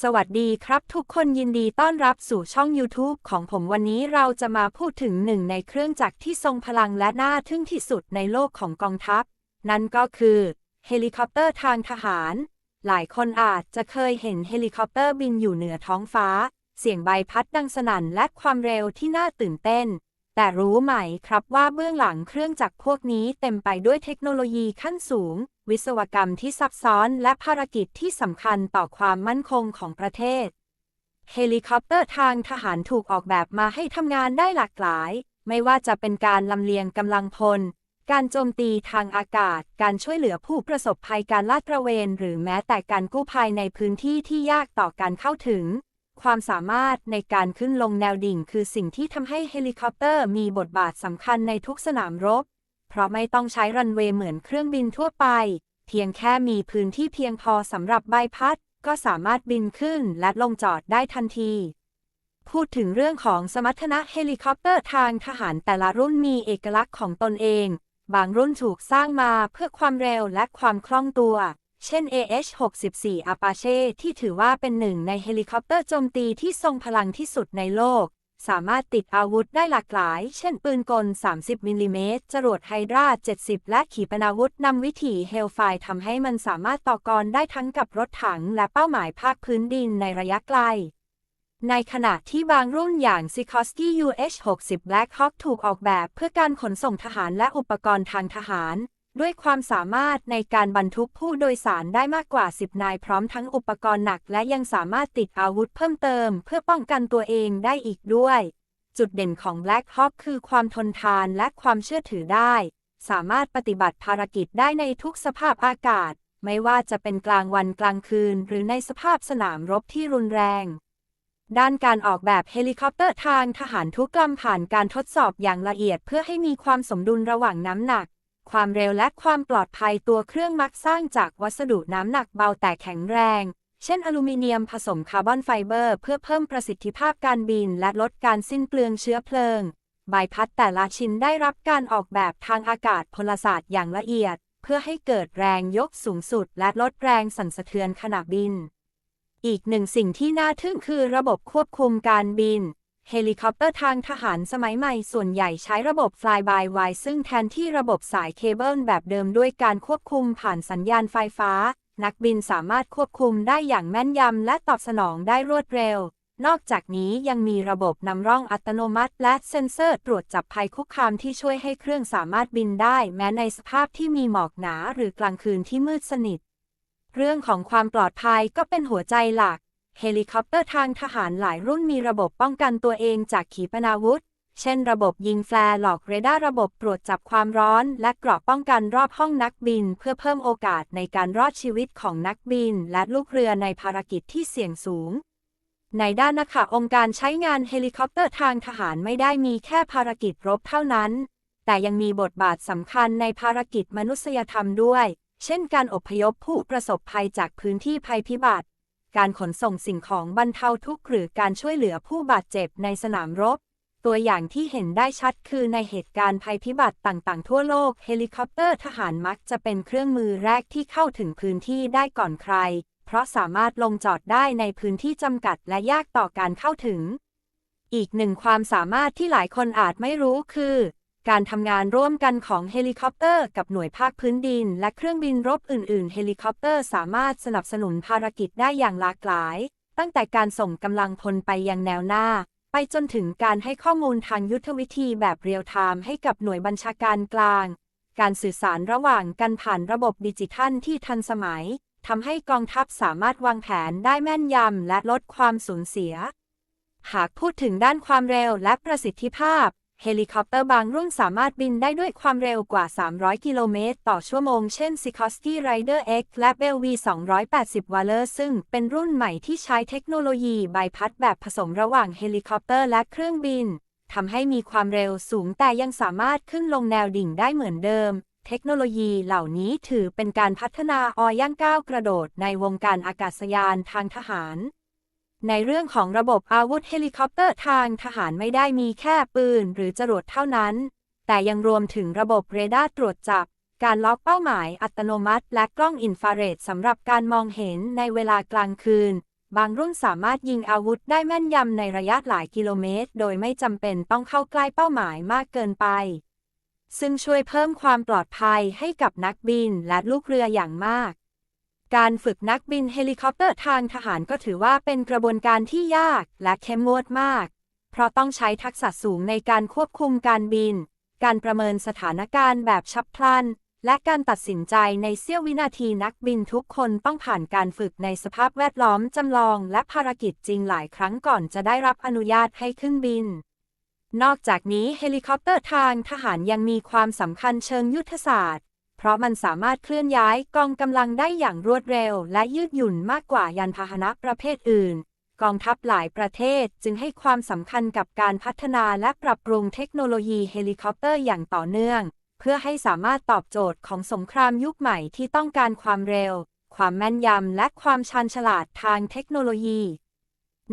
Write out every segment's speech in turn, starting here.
สวัสดีครับทุกคนยินดีต้อนรับสู่ช่อง YouTube ของผมวันนี้เราจะมาพูดถึงหนึ่งในเครื่องจักรที่ทรงพลังและน่าทึ่งที่สุดในโลกของกองทัพ นั่นก็คือ เฮลิคอปเตอร์ทางทหาร หลายคนอาจจะเคยเห็นเฮลิคอปเตอร์บินอยู่เหนือท้องฟ้า เสียงใบพัดดังสนั่นและความเร็วที่น่าตื่นเต้น แต่รู้ไหมครับว่าเบื้องหลังเครื่องจักรพวกนี้เต็มไปด้วยเทคโนโลยีขั้นสูง วิศวกรรมที่ซับซ้อนและภารกิจที่สำคัญต่อความมั่นคงของประเทศ เฮลิคอปเตอร์ทางทหารถูกออกแบบมาให้ทำงานได้หลากหลาย ไม่ว่าจะเป็นการลำเลียงกำลังพล การโจมตีทางอากาศ การช่วยเหลือผู้ประสบภัยการลาดตระเวน หรือแม้แต่การกู้ภัยในพื้นที่ที่ยากต่อการเข้าถึง ความสามารถในการขึ้นลงแนวดิ่งคือสิ่งที่ทำให้เฮลิคอปเตอร์มีบทบาทสำคัญในทุกสนามรบ เพราะไม่ต้องใช้รันเวย์เหมือนเครื่องบินทั่วไป เพียงแค่มีพื้นที่เพียงพอสำหรับใบพัด ก็สามารถบินขึ้นและลงจอดได้ทันที พูดถึงเรื่องของสมรรถนะเฮลิคอปเตอร์ทางทหารแต่ละรุ่นมีเอกลักษณ์ของตนเอง บางรุ่นถูกสร้างมาเพื่อความเร็วและความคล่องตัว เช่น AH-64 Apache ที่ถือว่าเป็นหนึ่งในเฮลิคอปเตอร์โจมตีที่ทรงพลังที่สุดในโลก สามารถติดอาวุธได้หลากหลาย เช่น ปืนกล 30 มิลลิเมตร จรวดไฮดรา70 และขีปนาวุธนำวิถีเฮลไฟทำให้มันสามารถต่อกรได้ทั้งกับรถถังและเป้าหมายภาคพื้นดินในระยะไกลในขณะที่บางรุ่นอย่าง Sikorsky UH-60 Black Hawk ถูกออกแบบเพื่อการขนส่งทหารและอุปกรณ์ทางทหาร ด้วยความสามารถในการบรรทุกผู้โดยสารได้มากกว่า 10 นายพร้อมทั้งอุปกรณ์หนักและยังสามารถติดอาวุธเพิ่มเติม เพื่อป้องกันตัวเองได้อีกด้วย จุดเด่นของ Black Hawk คือความทนทานและความเชื่อถือได้ สามารถปฏิบัติภารกิจได้ในทุกสภาพอากาศ ไม่ว่าจะเป็นกลางวันกลางคืน หรือในสภาพสนามรบที่รุนแรง ด้านการออกแบบเฮลิคอปเตอร์ทางทหารทุกลำผ่านการทดสอบอย่างละเอียดเพื่อให้มีความสมดุลระหว่างน้ำหนัก ความเร็วและความปลอดภัยตัวเครื่องมักสร้างจากวัสดุน้ำหนักเบาแต่แข็งแรง เช่นอลูมิเนียมผสมคาร์บอนไฟเบอร์ เพื่อเพิ่มประสิทธิภาพการบิน และลดการสิ้นเปลืองเชื้อเพลิง ใบพัดแต่ละชิ้นได้รับการออกแบบทางอากาศพลศาสตร์อย่างละเอียด เพื่อให้เกิดแรงยกสูงสุด และลดแรงสั่นสะเทือนขณะบิน อีกหนึ่งสิ่งที่น่าทึ่งคือระบบควบคุมการบิน เฮลิคอปเตอร์ทางทหารสมัยใหม่ส่วนใหญ่ใช้ระบบ Fly by Wire ซึ่งแทนที่ระบบสายเคเบิลแบบเดิมด้วยการควบคุมผ่านสัญญาณไฟฟ้า นักบินสามารถควบคุมได้อย่างแม่นยำและตอบสนองได้รวดเร็ว นอกจากนี้ยังมีระบบนำร่องอัตโนมัติ และเซ็นเซอร์ตรวจจับภัยคุกคามที่ช่วยให้เครื่องสามารถบินได้ แม้ในสภาพที่มีหมอกหนาหรือกลางคืนที่มืดสนิท เรื่องของความปลอดภัยก็เป็นหัวใจหลัก เฮลิคอปเตอร์ทางทหารหลายรุ่นมีระบบป้องกันตัวเองจากขีปนาวุธ เช่นระบบยิงแฟร์หลอกเรดาร์ระบบตรวจจับความร้อน และเกราะป้องกันรอบห้องนักบิน เพื่อเพิ่มโอกาสในการรอดชีวิตของนักบิน และลูกเรือในภารกิจที่เสี่ยงสูง ในด้านนะคะองค์การใช้งานเฮลิคอปเตอร์ทางทหารไม่ได้มีแค่ภารกิจรบเท่านั้น แต่ยังมีบทบาทสำคัญในภารกิจมนุษยธรรมด้วย เช่น การอพยพผู้ประสบภัยจากพื้นที่ภัยพิบัติ การขนส่งสิ่งของบรรเทาทุกข์หรือการช่วยเหลือผู้บาดเจ็บในสนามรบ ตัวอย่างที่เห็นได้ชัดคือในเหตุการณ์ภัยพิบัติต่างๆ ทั่วโลก เฮลิคอปเตอร์ทหารมักจะเป็นเครื่องมือแรกที่เข้าถึงพื้นที่ได้ก่อนใคร เพราะสามารถลงจอดได้ในพื้นที่จำกัดและยากต่อการเข้าถึง อีกหนึ่งความสามารถที่หลายคนอาจไม่รู้คือ การทำงานร่วมกันของเฮลิคอปเตอร์กับหน่วยภาคพื้นดิน และเครื่องบินรบอื่น ๆ เฮลิคอปเตอร์สามารถสนับสนุนภารกิจได้อย่างหลากหลาย ตั้งแต่การส่งกำลังพลไปยังแนวหน้า ไปจนถึงการให้ข้อมูลทางยุทธวิธีแบบเรียลไทม์ให้กับหน่วยบัญชาการกลาง การสื่อสารระหว่างกันผ่านระบบดิจิทัลที่ทันสมัยทำให้กองทัพสามารถวางแผนได้แม่นยำและลดความสูญเสีย หากพูดถึงด้านความเร็วและประสิทธิภาพ เฮลิคอปเตอร์บางรุ่นสามารถบินได้ด้วยความเร็วกว่า 300 กิโลเมตร ต่อชั่วโมง เช่น Sikorsky Rider X และ Bell V 280 Valor ซึ่งเป็นรุ่นใหม่ที่ใช้เทคโนโลยีใบพัดแบบผสมระหว่างเฮลิคอปเตอร์และเครื่องบินทำให้มีความเร็วสูงแต่ยังสามารถขึ้นลงแนวดิ่งได้เหมือนเดิม เทคโนโลยีเหล่านี้ถือเป็นการพัฒนาออย่างก้าวกระโดดในวงการอากาศยานทางทหาร ในเรื่องของระบบอาวุธเฮลิคอปเตอร์ทางทหารไม่ได้มีแค่ปืนหรือจรวดเท่านั้น แต่ยังรวมถึงระบบเรดาร์ตรวจจับ การล็อกเป้าหมายอัตโนมัติ และกล้องอินฟราเรดสำหรับการมองเห็นในเวลากลางคืน บางรุ่นสามารถยิงอาวุธได้แม่นยำในระยะหลายกิโลเมตร โดยไม่จำเป็นต้องเข้าใกล้เป้าหมายมากเกินไป ซึ่งช่วยเพิ่มความปลอดภัยให้กับนักบินและลูกเรืออย่างมาก การฝึกนักบินเฮลิคอปเตอร์ทางทหารก็ถือว่าเป็นกระบวนการที่ยากและเข้มงวดมาก เพราะต้องใช้ทักษะสูงในการควบคุมการบิน การประเมินสถานการณ์แบบฉับพลัน และการตัดสินใจในเสี้ยววินาทีนักบินทุกคนต้องผ่านการฝึกในสภาพแวดล้อมจำลอง และภารกิจจริงหลายครั้งก่อนจะได้รับอนุญาตให้ขึ้นบินนอกจากนี้เฮลิคอปเตอร์ทางทหารยังมีความสำคัญเชิงยุทธศาสตร์ เพราะมันสามารถเคลื่อนย้ายกองกำลังได้อย่างรวดเร็ว และยืดหยุ่นมากกว่ายานพาหนะประเภทอื่น กองทัพหลายประเทศจึงให้ความสำคัญกับการพัฒนาและปรับปรุงเทคโนโลยีเฮลิคอปเตอร์อย่างต่อเนื่อง เพื่อให้สามารถตอบโจทย์ของสงครามยุคใหม่ที่ต้องการความเร็ว ความแม่นยำและความชาญฉลาดทางเทคโนโลยี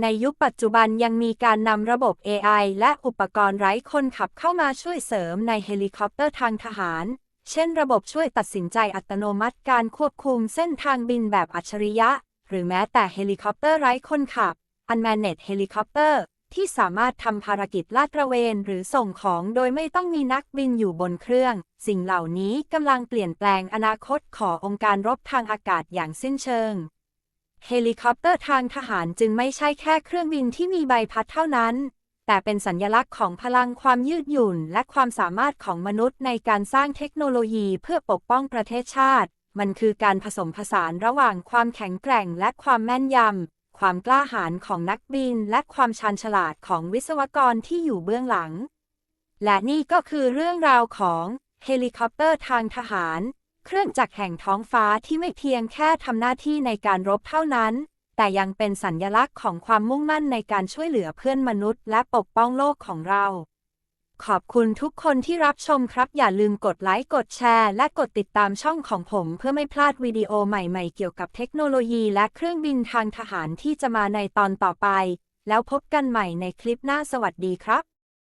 ในยุคปัจจุบันยังมีการนำระบบ AI และอุปกรณ์ไร้คนขับเข้ามาช่วยเสริมในเฮลิคอปเตอร์ทางทหาร เช่นระบบช่วยตัดสินใจอัตโนมัติการควบคุมเส้นทางบินแบบอัจฉริยะ หรือแม้แต่เฮลิคอปเตอร์ไร้คนขับ Unmanned Helicopter ที่สามารถทำภารกิจลาดตระเวน หรือส่งของโดยไม่ต้องมีนักบินอยู่บนเครื่อง สิ่งเหล่านี้กำลังเปลี่ยนแปลงอนาคตขององค์การรบทางอากาศอย่างสิ้นเชิง เฮลิคอปเตอร์ทางทหารจึงไม่ใช่แค่เครื่องบินที่มีใบพัดเท่านั้น แต่เป็นสัญลักษณ์ของพลังความยืดหยุ่น และความสามารถของมนุษย์ในการสร้างเทคโนโลยีเพื่อปกป้องประเทศชาติ มันคือการผสมผสานระหว่างความแข็งแกร่งและความแม่นยำ ความกล้าหาญของนักบิน และความชาญฉลาดของวิศวกรที่อยู่เบื้องหลัง และนี่ก็คือเรื่องราวของเฮลิคอปเตอร์ทางทหาร เครื่องจักรแห่งท้องฟ้าที่ไม่เพียงแค่ทำหน้าที่ในการรบเท่านั้น แต่ยังเป็นสัญญลักษณ์ของความมุ่งมั่นในการช่วยเหลือเพื่อนมนุษย์ และปกป้องโลกของเรา ขอบคุณทุกคนที่รับชมครับ อย่าลืมกดไลค์ กดแชร์ และกดติดตามช่องของผม เพื่อไม่พลาดวิดีโอใหม่ๆ เกี่ยวกับเทคโนโลยี และเครื่องบินทางทหารที่จะมาในตอนต่อไป แล้วพบกันใหม่ในคลิปหน้าสวัสดีครับ